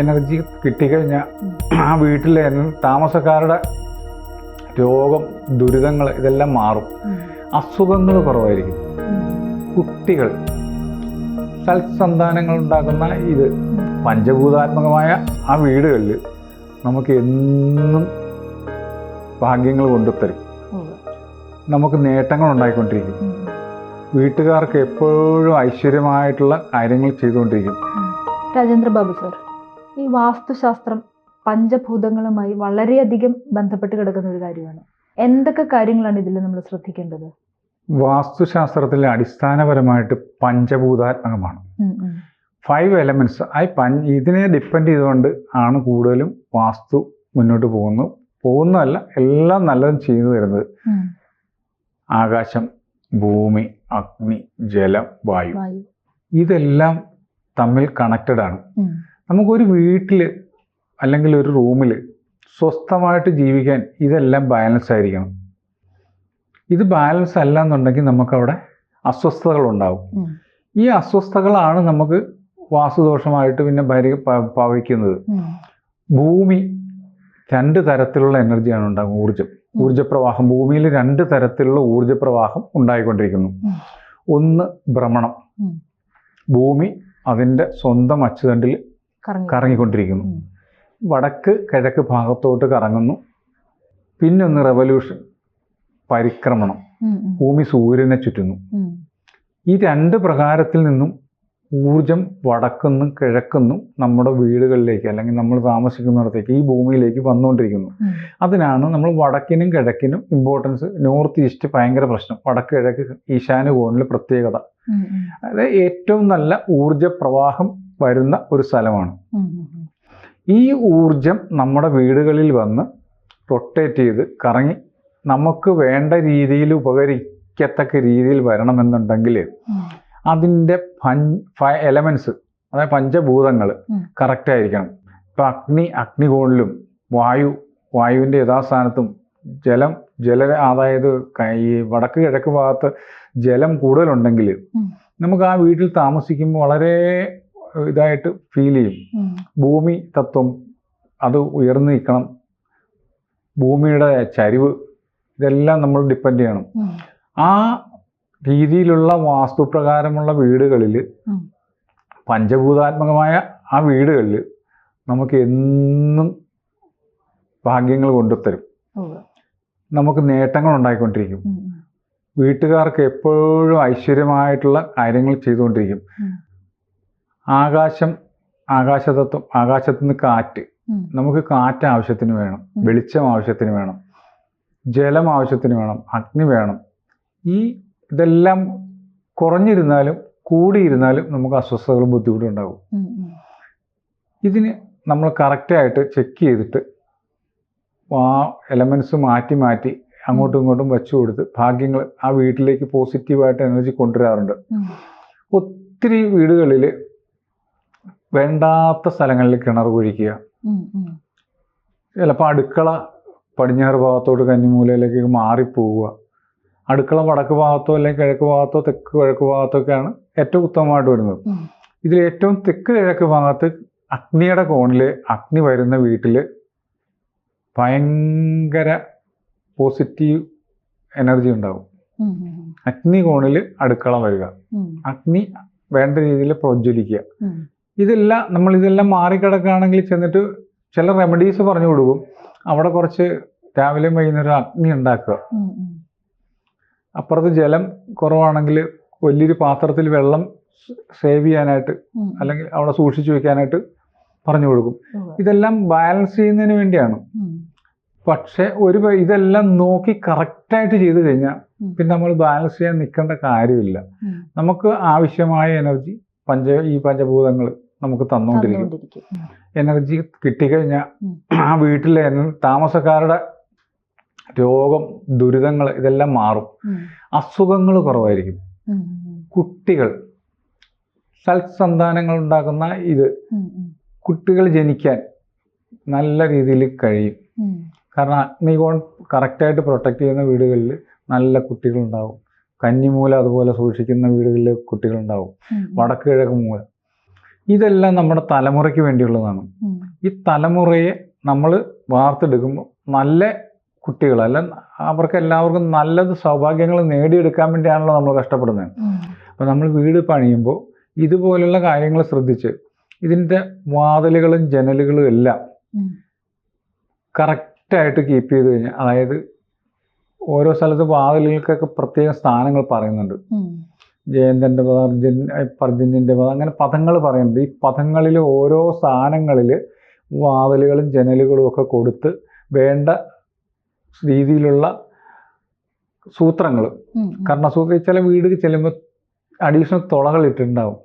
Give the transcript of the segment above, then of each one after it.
Energy കിട്ടിക്കഴിഞ്ഞാൽ ആ വീട്ടിലെ താമസക്കാരുടെ രോഗം ദുരിതങ്ങൾ ഇതെല്ലാം മാറും. അസുഖങ്ങൾ കുറവായിരിക്കും. കുട്ടികൾ സൽസന്താനങ്ങൾ ഉണ്ടാക്കുന്ന ഇത് പഞ്ചഭൂതാത്മകമായ ആ വീടുകളിൽ നമുക്ക് എന്നും ഭാഗ്യങ്ങൾ കൊണ്ടുത്തരും. നമുക്ക് നേട്ടങ്ങൾ ഉണ്ടായിക്കൊണ്ടിരിക്കും. വീട്ടുകാർക്ക് എപ്പോഴും ഐശ്വര്യമായിട്ടുള്ള കാര്യങ്ങൾ ചെയ്തുകൊണ്ടിരിക്കും. രാജേന്ദ്ര ബാബു സർ. ഈ വാസ്തുശാസ്ത്രം പഞ്ചഭൂതങ്ങളുമായി വളരെയധികം ബന്ധപ്പെട്ട് കിടക്കുന്ന ഒരു കാര്യമാണ്. എന്തൊക്കെ കാര്യങ്ങളാണ് ഇതിൽ നമ്മൾ ശ്രദ്ധിക്കേണ്ടത്? വാസ്തുശാസ്ത്രത്തിലെ അടിസ്ഥാനപരമായിട്ട് പഞ്ചഭൂതാത്മകമാണ്. ഫൈവ് എലമെന്റ്സ് ആ പൻ ഇതിനെ ഡിപ്പെൻഡ് ചെയ്തുകൊണ്ട് ആണ് കൂടുതലും വാസ്തു മുന്നോട്ട് പോകുന്നു. പോകുന്നതല്ല എല്ലാം നല്ലതും ചെയ്തു തരുന്നത്. ആകാശം ഭൂമി അഗ്നി ജലം വായു. ഇതെല്ലാം തമ്മിൽ കണക്റ്റഡ് ആണ്. നമുക്കൊരു വീട്ടിൽ അല്ലെങ്കിൽ ഒരു റൂമിൽ സ്വസ്ഥമായിട്ട് ജീവിക്കാൻ ഇതെല്ലാം ബാലൻസ് ആയിരിക്കണം. ഇത് ബാലൻസ് അല്ല എന്നുണ്ടെങ്കിൽ നമുക്കവിടെ അസ്വസ്ഥതകൾ ഉണ്ടാവും ഈ അസ്വസ്ഥതകളാണ് നമുക്ക് വാസുദോഷമായിട്ട് പിന്നെ ഭരി ഭവിക്കുന്നത്. ഭൂമി രണ്ട് തരത്തിലുള്ള എനർജിയാണ് ഉണ്ടാകും ഊർജം. ഊർജപ്രവാഹം ഭൂമിയിൽ രണ്ട് തരത്തിലുള്ള ഊർജപ്രവാഹം ഉണ്ടായിക്കൊണ്ടിരിക്കുന്നു. ഒന്ന് ഭ്രമണം. ഭൂമി അതിന്റെ സ്വന്തം അച്ചുതണ്ടിൽ കറങ്ങിക്കൊണ്ടിരിക്കുന്നു. വടക്ക് കിഴക്ക് ഭാഗത്തോട്ട് കറങ്ങുന്നു. പിന്നെ ഒന്ന് റെവല്യൂഷൻ പരിക്രമണം. ഭൂമി സൂര്യനെ ചുറ്റുന്നു. ഈ രണ്ട് പ്രകാരത്തിൽ നിന്നും ഊർജം വടക്കുന്നും കിഴക്കുന്നും നമ്മുടെ വീടുകളിലേക്ക് അല്ലെങ്കിൽ നമ്മൾ താമസിക്കുന്നിടത്തേക്ക് ഈ ഭൂമിയിലേക്ക് വന്നുകൊണ്ടിരിക്കുന്നു. അതിനാണ് നമ്മൾ വടക്കിനും കിഴക്കിനും ഇമ്പോർട്ടൻസ് നോർത്ത് ഈസ്റ്റ് ഭയങ്കര പ്രശ്നം. വടക്ക് കിഴക്ക് ഈശാന കോണിൽ പ്രത്യേകത. അതായത് ഏറ്റവും നല്ല ഊർജ പ്രവാഹം വരുന്ന ഒരു സ്ഥലമാണ്. ഈ ഊർജം നമ്മുടെ വീടുകളിൽ വന്ന് റൊട്ടേറ്റ് ചെയ്ത് കറങ്ങി നമുക്ക് വേണ്ട രീതിയിൽ ഉപകരിക്കത്തക്ക രീതിയിൽ വരണമെന്നുണ്ടെങ്കിൽ. അതിന്റെ പഞ്ച എലമെന്റ്സ് അതായത് പഞ്ചഭൂതങ്ങൾ. കറക്റ്റ് ആയിരിക്കണം ഇപ്പം അഗ്നി അഗ്നികോണിലും വായു വായുവിന്റെ യഥാസ്ഥാനത്തും ജലം ജല അതായത് ഈ വടക്ക് കിഴക്ക് ഭാഗത്ത് ജലം കൂടുതലുണ്ടെങ്കിൽ നമുക്ക് ആ വീട്ടിൽ താമസിക്കുമ്പോൾ വളരെ ഇതായിട്ട് ഫീൽ ചെയ്യും. ഭൂമി തത്വം അത് ഉയർന്നു നിൽക്കണം. ഭൂമിയുടെ ചരിവ് ഇതെല്ലാം നമ്മൾ ഡിപ്പെൻഡ് ചെയ്യണം. ആ രീതിയിലുള്ള വാസ്തുപ്രകാരമുള്ള വീടുകളിൽ പഞ്ചഭൂതാത്മകമായ ആ വീടുകളിൽ നമുക്ക് എന്നും ഭാഗ്യങ്ങൾ കൊണ്ടുത്തരും. നമുക്ക് നേട്ടങ്ങൾ ഉണ്ടായിക്കൊണ്ടിരിക്കും. വീട്ടുകാർക്ക് എപ്പോഴും ഐശ്വര്യമായിട്ടുള്ള കാര്യങ്ങൾ ചെയ്തുകൊണ്ടിരിക്കും. ആകാശം ആകാശതത്വം ആകാശത്തു നിന്ന് കാറ്റ് നമുക്ക് കാറ്റ് ആവശ്യത്തിന് വേണം വെളിച്ചം ആവശ്യത്തിന് വേണം ജലം ആവശ്യത്തിന് വേണം അഗ്നി വേണം. ഈ ഇതെല്ലാം കുറഞ്ഞിരുന്നാലും കൂടിയിരുന്നാലും നമുക്ക് അസ്വസ്ഥതകളും ബുദ്ധിമുട്ടും ഉണ്ടാകും ഉം. ഉം. ഇതിന് നമ്മൾ കറക്റ്റായിട്ട് ചെക്ക് ചെയ്തിട്ട് ആ എലമെന്റ്സ് മാറ്റി മാറ്റി അങ്ങോട്ടും ഇങ്ങോട്ടും വെച്ചു കൊടുത്ത് ഭാഗ്യങ്ങൾ ആ വീട്ടിലേക്ക് പോസിറ്റീവായിട്ട് എനർജി കൊണ്ടുവരാറുണ്ട്. ഒത്തിരി വീടുകളിൽ വേണ്ടാത്ത സ്ഥലങ്ങളിൽ കിണർ കുഴിക്കുക. ചിലപ്പോൾ അടുക്കള പടിഞ്ഞാറ് ഭാഗത്തോട്ട് കന്നിമൂലയിലേക്ക് മാറിപ്പോവുക. അടുക്കള വടക്ക് ഭാഗത്തോ അല്ലെങ്കിൽ കിഴക്ക് ഭാഗത്തോ തെക്ക് കിഴക്ക് ഭാഗത്തൊക്കെയാണ് ഏറ്റവും ഉത്തമമായിട്ട് വരുന്നത്. ഇതിൽ ഏറ്റവും തെക്ക് കിഴക്ക് ഭാഗത്ത് അഗ്നിയുടെ കോണിൽ അഗ്നി വരുന്ന വീട്ടിൽ ഭയങ്കര പോസിറ്റീവ് എനർജി ഉണ്ടാവും. അഗ്നി കോണിൽ അടുക്കള വരിക. അഗ്നി വേണ്ട രീതിയിൽ പ്രജ്വലിക്കുക. ഇതെല്ലാം നമ്മൾ ഇതെല്ലാം മാറിക്കിടക്കുകയാണെങ്കിൽ ചെന്നിട്ട് ചില റെമഡീസ് പറഞ്ഞു കൊടുക്കും. അവിടെ കുറച്ച് രാവിലെയും വൈകുന്നേരം അഗ്നി ഉണ്ടാക്കുക. അപ്പുറത്ത് ജലം കുറവാണെങ്കിൽ വലിയൊരു പാത്രത്തിൽ വെള്ളം സേവ് ചെയ്യാനായിട്ട് അല്ലെങ്കിൽ അവിടെ സൂക്ഷിച്ചു വെക്കാനായിട്ട് പറഞ്ഞു കൊടുക്കും. ഇതെല്ലാം ബാലൻസ് ചെയ്യുന്നതിന് വേണ്ടിയാണ്. പക്ഷെ ഒരു ഇതെല്ലാം നോക്കി കറക്റ്റായിട്ട് ചെയ്തു കഴിഞ്ഞാൽ പിന്നെ നമ്മൾ ബാലൻസ് ചെയ്യാൻ നിൽക്കേണ്ട കാര്യമില്ല. നമുക്ക് ആവശ്യമായ എനർജി പഞ്ച ഈ പഞ്ചഭൂതങ്ങൾ നമുക്ക് തന്നുകൊണ്ടിരിക്കും. എനർജി കിട്ടിക്കഴിഞ്ഞാൽ ആ വീട്ടിലെ താമസക്കാരുടെ രോഗം ദുരിതങ്ങൾ ഇതെല്ലാം മാറും. അസുഖങ്ങൾ കുറവായിരിക്കും. കുട്ടികൾ സൽസന്താനങ്ങൾ ഉണ്ടാക്കുന്ന ഇത്. കുട്ടികൾ ജനിക്കാൻ നല്ല രീതിയിൽ കഴിയും. കാരണം അഗ്നികോൺ കറക്റ്റായിട്ട് പ്രൊട്ടക്ട് ചെയ്യുന്ന വീടുകളിൽ നല്ല കുട്ടികളുണ്ടാവും. കന്നിമൂല അതുപോലെ സൂക്ഷിക്കുന്ന വീടുകളിൽ കുട്ടികളുണ്ടാവും. വടക്ക് കിഴക്ക് മൂല. ഇതെല്ലാം നമ്മുടെ തലമുറയ്ക്ക് വേണ്ടിയുള്ളതാണ് ഈ തലമുറയെ നമ്മൾ വാർത്തെടുക്കുമ്പോൾ നല്ല കുട്ടികൾ അല്ല അവർക്ക് എല്ലാവർക്കും നല്ലത് സൗഭാഗ്യങ്ങൾ നേടിയെടുക്കാൻ വേണ്ടിയാണല്ലോ നമ്മൾ കഷ്ടപ്പെടുന്നത്. അപ്പോൾ നമ്മൾ വീട് പണിയുമ്പോൾ ഇതുപോലുള്ള കാര്യങ്ങൾ ശ്രദ്ധിച്ച് ഇതിന്റെ വാതിലുകളും ജനലുകളും എല്ലാം. കറക്റ്റായിട്ട് കീപ്പ് ചെയ്ത് കഴിഞ്ഞാൽ അതായത് ഓരോ സ്ഥലത്ത് വാതിലുകൾക്കൊക്കെ പ്രത്യേക സ്ഥാനങ്ങൾ പറയുന്നുണ്ട്. ജയന്തന്റെ പദം അർജുൻ പർജന്യന്റെ പദം അങ്ങനെ പദങ്ങൾ പറയുന്നുണ്ട് ഈ പദങ്ങളിൽ ഓരോ സ്ഥാനങ്ങളിൽ വാതിലുകളും ജനലുകളും ഒക്കെ കൊടുത്ത് വേണ്ട രീതിയിലുള്ള സൂത്രങ്ങൾ. കർണസൂത്ര ചില വീട് ചെല്ലുമ്പോൾ അഡീഷണൽ തുളകൾ ഇട്ടിട്ടുണ്ടാവും.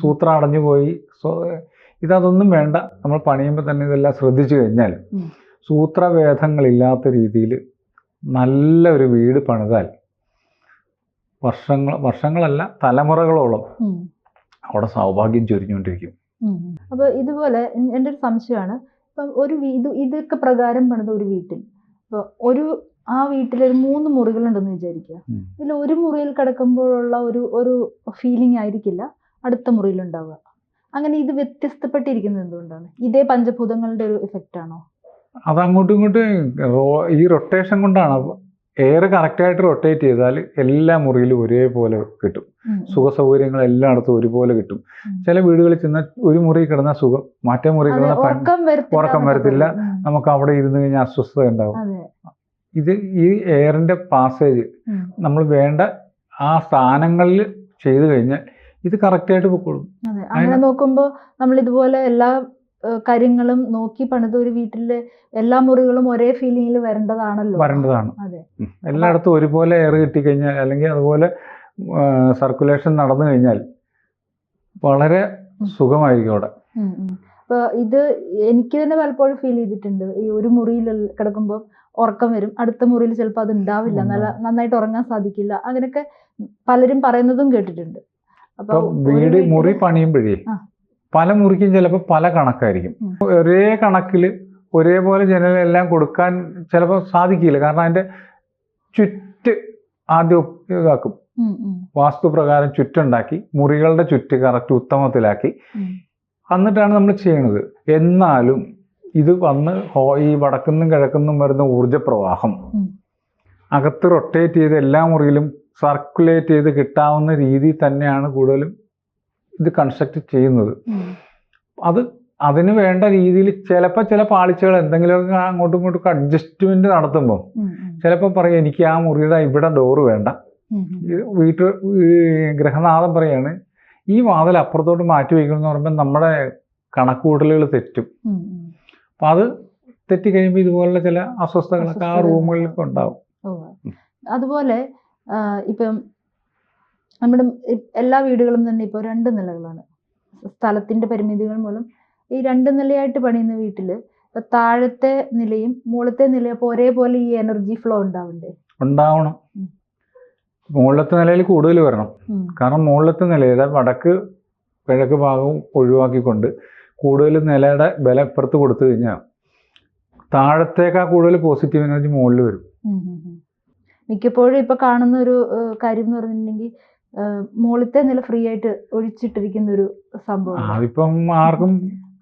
സൂത്രം അടഞ്ഞു പോയി. സോ ഇതതൊന്നും വേണ്ട. നമ്മൾ പണിയുമ്പോൾ തന്നെ ഇതെല്ലാം ശ്രദ്ധിച്ചു കഴിഞ്ഞാൽ സൂത്രവേദങ്ങളില്ലാത്ത രീതിയിൽ നല്ല ഒരു വീട് പണിതാൽ വർഷങ്ങൾ വർഷങ്ങളല്ല തലമുറകളോളം. അവിടെ സൗഭാഗ്യം ചൊരിഞ്ഞുകൊണ്ടിരിക്കും. അപ്പോൾ അപ്പൊ ഇതുപോലെ എൻ- എന്റെ ഒരു സംശയമാണ്. ഇപ്പം ഒരു ഇത് ഇതൊക്കെ പ്രകാരം പണിത ഒരു വീട്ടിൽ. ഇപ്പൊ ഒരു ആ വീട്ടിൽ ഒരു മൂന്ന് മുറികളുണ്ടെന്ന് വിചാരിക്കുക. ഇതിൽ ഒരു മുറിയിൽ കിടക്കുമ്പോഴുള്ള ഒരു ഒരു ഫീലിംഗ് ആയിരിക്കില്ല. അടുത്ത മുറിയിലുണ്ടാവുക. അങ്ങനെ ഇത് വ്യത്യസ്തപ്പെട്ടിരിക്കുന്നത് എന്തുകൊണ്ടാണ്? ഇതേ പഞ്ചഭൂതങ്ങളുടെ ഒരു ഇഫക്റ്റ് ആണോ? അത് അങ്ങോട്ടും ഇങ്ങോട്ടും ഈ റൊട്ടേഷൻ കൊണ്ടാണ്. എയർ കറക്റ്റായിട്ട് റൊട്ടേറ്റ് ചെയ്താൽ എല്ലാ മുറിയിലും ഒരേപോലെ കിട്ടും. സുഖ സൗകര്യങ്ങൾ എല്ലായിടത്തും ഒരുപോലെ കിട്ടും. ചില വീടുകളിൽ ചെന്ന ഒരു മുറി കിടന്ന സുഖം മറ്റേ മുറി കിടന്ന ഉറക്കം വരത്തില്ല. നമുക്ക് അവിടെ ഇരുന്ന് കഴിഞ്ഞാൽ അസ്വസ്ഥത ഉണ്ടാവും. ഇത് ഈ എയറിന്റെ പാസേജ് നമ്മൾ വേണ്ട ആ സ്ഥാനങ്ങളിൽ ചെയ്തു കഴിഞ്ഞാൽ ഇത് കറക്റ്റായിട്ട് പൊക്കോളും. അങ്ങനെ നോക്കുമ്പോൾ നമ്മൾ ഇതുപോലെ എല്ലാ കാര്യങ്ങളും നോക്കി പണിത ഒരു വീട്ടിൽ എല്ലാ മുറികളും ഒരേ ഫീലിംഗിൽ വരേണ്ടതാണല്ലോ. വരേണ്ടതാണ്. അതെ. എല്ലായിടത്തും ഒരുപോലെ എയർ കിട്ടിക്കഴിഞ്ഞാൽ അല്ലെങ്കിൽ അതുപോലെ സർക്കുലേഷൻ നടന്നു കഴിഞ്ഞാൽ വളരെ സുഖമായിരിക്കും അവിടെ. ഉം, ഉം. അപ്പൊ ഇത് എനിക്ക് തന്നെ പലപ്പോഴും ഫീൽ ചെയ്തിട്ടുണ്ട്. ഈ ഒരു മുറിയിൽ കിടക്കുമ്പോൾ ഉറക്കം വരും. അടുത്ത മുറിയിൽ ചിലപ്പോൾ അത് ഉണ്ടാവില്ല. നല്ല നന്നായിട്ട് ഉറങ്ങാൻ സാധിക്കില്ല. അങ്ങനെയൊക്കെ പലരും പറയുന്നതും കേട്ടിട്ടുണ്ട്. അപ്പൊ ഇപ്പൊ വീട് മുറി പണിയുമ്പോഴേ. പല മുറിക്കും ചിലപ്പോൾ പല കണക്കായിരിക്കും. ഒരേ കണക്കിൽ ഒരേപോലെ ജനലെല്ലാം കൊടുക്കാൻ ചിലപ്പോൾ സാധിക്കില്ല. കാരണം അതിന്റെ ചുറ്റ് ആദ്യം ഇതാക്കും. വാസ്തുപ്രകാരം ചുറ്റുണ്ടാക്കി മുറികളുടെ ചുറ്റ് കറക്റ്റ് ഉത്തമത്തിലാക്കി. എന്നിട്ടാണ് നമ്മൾ ചെയ്യണത്. എന്നാലും ഇത് വന്ന് ഹോ- ഈ വടക്കുന്നും കിഴക്കുന്നും വരുന്ന ഊർജപ്രവാഹം. അകത്ത് റൊട്ടേറ്റ് ചെയ്ത് എല്ലാ മുറിയിലും സർക്കുലേറ്റ് ചെയ്ത് കിട്ടാവുന്ന രീതിയിൽ തന്നെയാണ് കൂടുതലും ഇത് കൺസ്ട്രക്ട് ചെയ്യുന്നത്. അത് അതിന് വേണ്ട രീതിയിൽ ചിലപ്പോൾ ചില പാളിച്ചകൾ എന്തെങ്കിലുമൊക്കെ അങ്ങോട്ടും ഇങ്ങോട്ടും അഡ്ജസ്റ്റ്മെന്റ് നടത്തുമ്പോൾ ചിലപ്പോൾ പറയും എനിക്ക് ആ മുറിയുടെ ഇവിടെ ഡോറ് വേണ്ട. വീട്ട് ഈ ഗ്രഹനാഥം പറയാണ് ഈ വാതിൽ അപ്പുറത്തോട്ട് മാറ്റി വയ്ക്കണം എന്ന് പറയുമ്പോൾ നമ്മുടെ കണക്കുകൂട്ടലുകൾ തെറ്റും. അപ്പം അത് തെറ്റി കഴിയുമ്പോൾ ഇതുപോലുള്ള ചില അസ്വസ്ഥതകളൊക്കെ ആ റൂമുകളിലൊക്കെ ഉണ്ടാവും. അതുപോലെ ഇപ്പം നമ്മുടെ എല്ലാ വീടുകളും തന്നെ ഇപ്പോൾ രണ്ട് നിലകളാണ് സ്ഥലത്തിന്റെ പരിമിതികൾ മൂലം ഈ രണ്ട് നിലയായിട്ട് പണിയുന്ന വീട്ടിൽ ഇപ്പൊ താഴത്തെ നിലയും മുകളത്തെ നിലയും അപ്പോൾ ഒരേപോലെ ഈ എനർജി ഫ്ലോ ഉണ്ടാവണ്ടേ ഉണ്ടാവണം. മുകളിലത്തെ നിലയിൽ കൂടുതൽ വരണം. കാരണം മുകളിലത്തെ നിലയുടെ വടക്ക് കിഴക്ക് ഭാഗവും ഒഴിവാക്കിക്കൊണ്ട് കൂടുതൽ നിലയുടെ ബലം ഇപ്പുറത്ത് കൊടുത്തു കഴിഞ്ഞാൽ താഴത്തേക്കാ കൂടുതൽ പോസിറ്റീവ് എനർജി മുകളിൽ വരും. മിക്കപ്പോഴും ഇപ്പൊ കാണുന്ന ഒരു കാര്യം എന്ന് പറഞ്ഞിട്ടുണ്ടെങ്കിൽ മുകളിലത്തെ നില ഫ്രീ ആയിട്ട് ഒഴിച്ചിട്ടിരിക്കുന്ന ഒരു സംഭവം അതിപ്പം ആർക്കും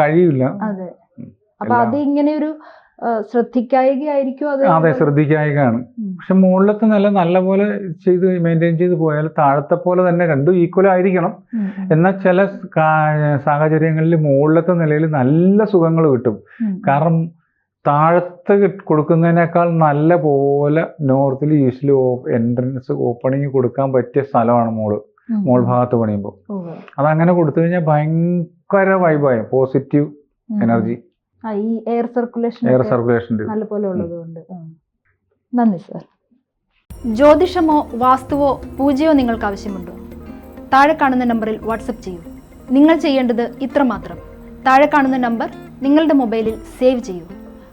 കഴിയില്ല. അതെ. അപ്പൊ അത് ഇങ്ങനെ ഒരു ശ്രദ്ധിക്കായികയായിരിക്കും അത് അതെ ശ്രദ്ധിക്കായികയാണ്. പക്ഷെ മുകളിലത്തെ നില നല്ലപോലെ ചെയ്ത് മെയിന്റെയിൻ ചെയ്ത് പോയാൽ താഴത്തെ പോലെ തന്നെ രണ്ടും ഈക്വൽ ആയിരിക്കണം. എന്നാൽ ചില സാഹചര്യങ്ങളിൽ മുകളിലത്തെ നിലയിൽ നല്ല സുഖങ്ങൾ കിട്ടും. കാരണം താഴത്ത് കൊടുക്കുന്നതിനേക്കാൾ നല്ല പോലെ നോർത്തിൽ ഈസ്റ്റിൽ എൻട്രൻസ് ഓപ്പണിങ് കൊടുക്കാൻ പറ്റിയ സ്ഥലമാണ് മോൾ. മോൾ ഭാഗത്ത് പണിയുമ്പോൾ. അതങ്ങനെ കൊടുത്തു കഴിഞ്ഞാൽ ഭയങ്കര വൈബായി positive energy. Air circulation air circulation നല്ല പോലെ ഉള്ളത് കൊണ്ട്. ഉം. നന്ദി സർ. ജ്യോതിഷമോ വാസ്തുവോ പൂജയോ നിങ്ങൾക്ക് ആവശ്യമുണ്ടോ? താഴെ കാണുന്ന നമ്പറിൽ വാട്സപ്പ് ചെയ്യൂ. നിങ്ങൾ ചെയ്യേണ്ടത് ഇത്രമാത്രം. താഴെ കാണുന്ന നമ്പർ നിങ്ങളുടെ മൊബൈലിൽ സേവ് ചെയ്യൂ.